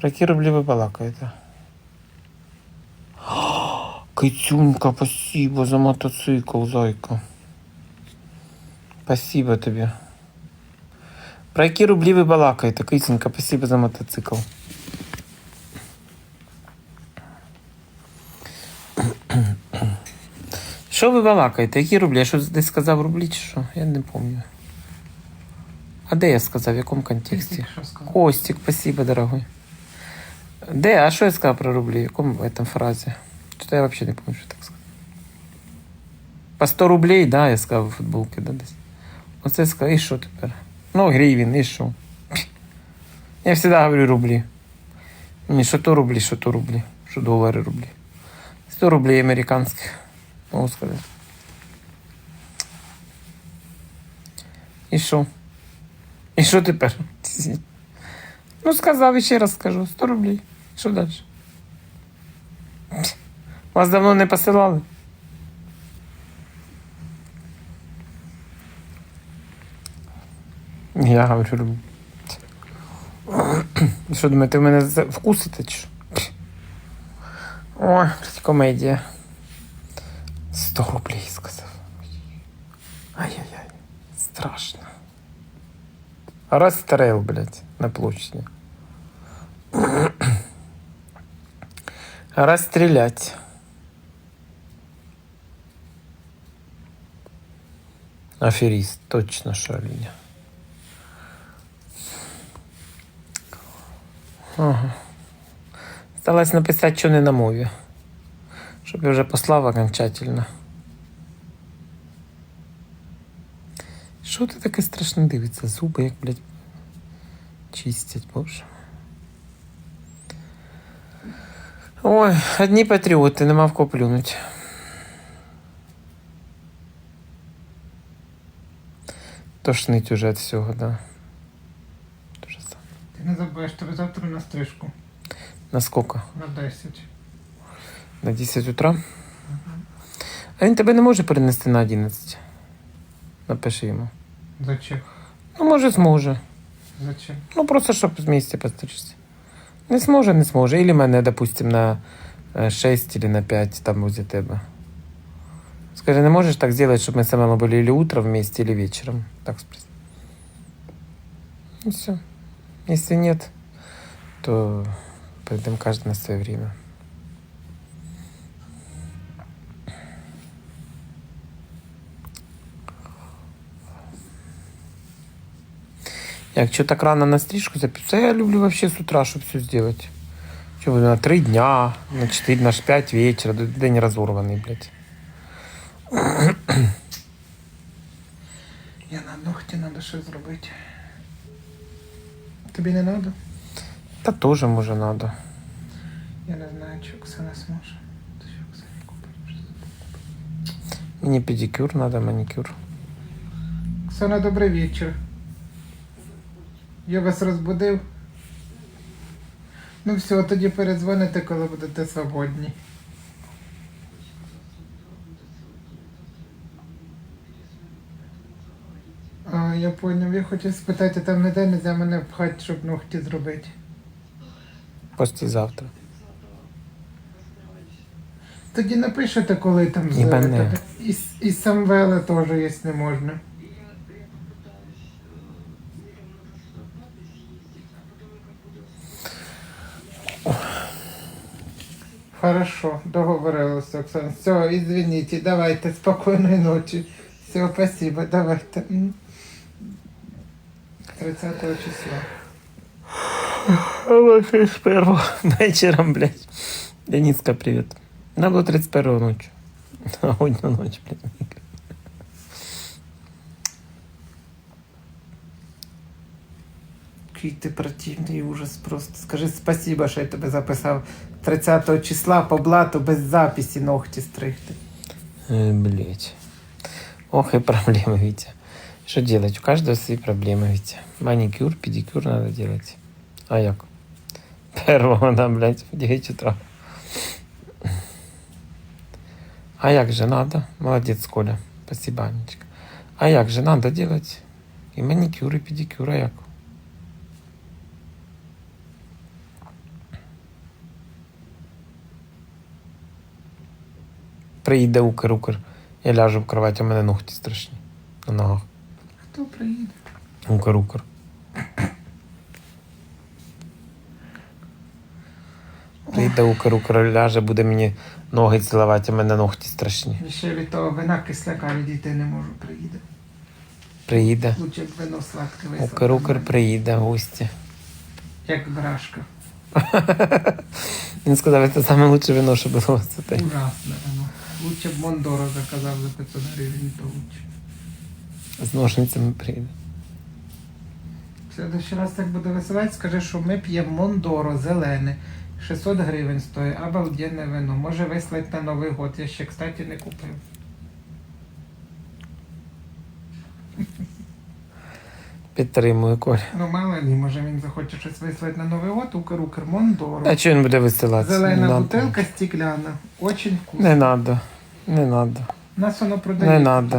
Про які рублі ви балакаєте? Китюнька, спасибо за мотоцикл, зайка. Спасибо тобі. Про які рублі ви балакаєте? Китюнька, спасибо за мотоцикл. Що ви балакаєте? Які рублі? Я що десь сказав рублі чи що? Я не пам'ятаю. А де я сказав? В якому контексті? Костик, спасибо, дорогой. Де? А що я сказав про рублі? В якому в этом фразі? Что-то я вообще не помню, що так сказав. По 100 рублей, да, я сказав у футболки, да, десь. Оце я сказав, і що тепер? Ну, гривень, і що? Я всегда говорю рублі. Ні, що то рублі, що то рублі, що долари рублі. 100 рублей американських, можу сказати. І що? І що тепер? Ну, сказав ще раз скажу. 100 рублей. Що далі? Вас давно не посилали? Я говорю, люблю. Що думаєте, ви мене вкусите чи що? Ой, комедія. 100 рублей сказав. Ай-яй-яй. Страшно. Расстрел, блядь, на площади. Расстрелять. Аферист, точно шалиня. Ага. Осталось написати, що не на мові. Щоб я вже послав окончательно. Що ти таке страшно дивиться? Зуби, як, блядь, чистять, боже. Ой, одні патріоти, нема в кого плюнуть. Тошнить уже від всього, да. Дуже сам. Ти не забудеш тебе завтра на стрижку. На сколько? На 10. На 10 утра? А він тебе не може перенести на 11. Напиши йому. Зачем? Ну, може, зможе. Зачем? Ну, просто щоб з місця постричься. Не зможе, не зможе. Ілі мене, допустим, на е, 6 или на 5 там возле тебе. Скажи, не можешь так сделать, чтобы мы с Амелом были или утром вместе, или вечером? Так спроси. И все. Если нет, то пойдем каждый на свое время. Якщо так рано на стрижку записаться, я люблю вообще с утра, чтобы все сделать. Что вы на три дня, на четыре, на пять вечера, д- день разорванный, блядь. Я на ногті треба щось зробити. Тобі не треба? Да тоже може надо. Я не знаю, чи Оксана зможе. Ти що Оксані купить? Мені педикюр надо, маникюр. Оксана, добрий вечір. Я вас розбудив. Ну все, тоді передзвоните, коли будете свободні. А, я поняв, я хочу спитати, там ніде не за мене пхати, щоб ногті зробити. Послезавтра. Тоді напишете, коли там І мене. І, і Самвела теж, якщо можна. Хорошо, договорились, Оксана. Все, извините, давайте, спокійної ночі. Все, спасибо, давайте. 30 числа. Алло, 31 вечером, блядь. Дениска, привет. Было 31 ночью. сегодня ночь, блядь. Який ти противний ужас просто. Скажи спасибо, що я тебе записав 30 числа по блату без записі ногті стригти. Э, блядь. Ох и проблемы, Витя. Что делать? У каждого свои проблемы, Витя. Маникюр, педикюр надо делать. А як? Первого, да, блядь, в 9 утра. А як же надо? Молодец, Коля. Спасибо, Анечка. А як же надо делать? И маникюр, и педикюр, а як? Приїде укр, укр. Я ляжу в кровать, а мене ногті страшні. На ногах. Хто приїде? Укр, укр. Прийде укр, укр ляже, буде мені ноги цілувати, а мене ногті страшні. І ще від того вина кисляка відійти не можу, приїде. Приїде. Лучше б вино сладке висадити. Укр, укр приїде гості. Як брашка. Він сказав, це лучше вино, що було це те. Ужасне воно. Лучше б Мондоро заказав за 500 гривень, то лучше. З ножницями прийде. В следующий раз так буде висилати, скажи, що ми п'ємо Мондоро зелене. 600 гривень стоїть, обалденне вино. Може вислати на Новий год. Я ще, кстати, не купив. Підтримую Коль. Ну, мало ні, може він захоче щось вислати на Новий год, укр укр. А чого він буде висилати? Зелена не надо. бутилка стекляна. Очень вкусно. Не надо. Не надо. Нас воно продає. Не надо.